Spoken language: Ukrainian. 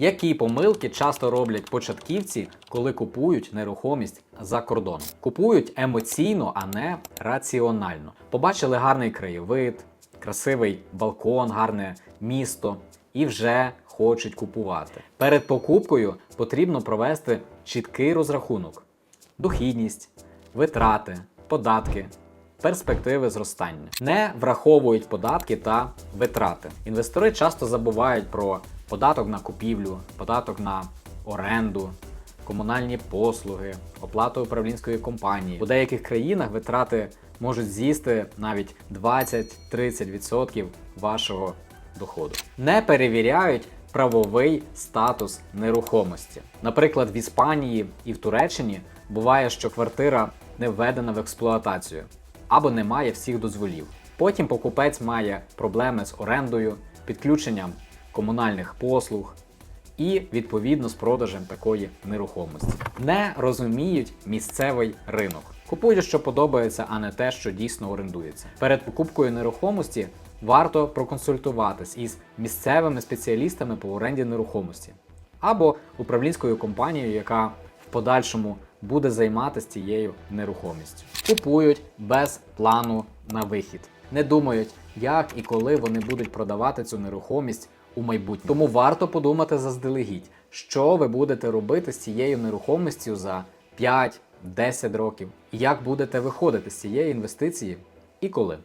Які помилки часто роблять початківці, коли купують нерухомість за кордоном? Купують емоційно, а не раціонально. Побачили гарний краєвид, красивий балкон, гарне місто і вже хочуть купувати. Перед покупкою потрібно провести чіткий розрахунок: дохідність, витрати, податки. Перспективи зростання не враховують податки та витрати. Інвестори часто забувають про податок на купівлю, податок на оренду, комунальні послуги, оплату управлінської компанії. У деяких країнах витрати можуть з'їсти навіть 20-30% вашого доходу. Не перевіряють правовий статус нерухомості. Наприклад, в Іспанії і в Туреччині буває, що квартира не введена в експлуатацію або не має всіх дозволів. Потім покупець має проблеми з орендою, підключенням комунальних послуг і відповідно з продажем такої нерухомості. Не розуміють місцевий ринок. Купують, що подобається, а не те, що дійсно орендується. Перед покупкою нерухомості варто проконсультуватись із місцевими спеціалістами по оренді нерухомості або управлінською компанією, яка подальшому буде займатися цією нерухомістю. Купують без плану на вихід. Не думають, як і коли вони будуть продавати цю нерухомість у майбутньому. Тому варто подумати заздалегідь, що ви будете робити з цією нерухомістю за 5-10 років, як будете виходити з цієї інвестиції і коли.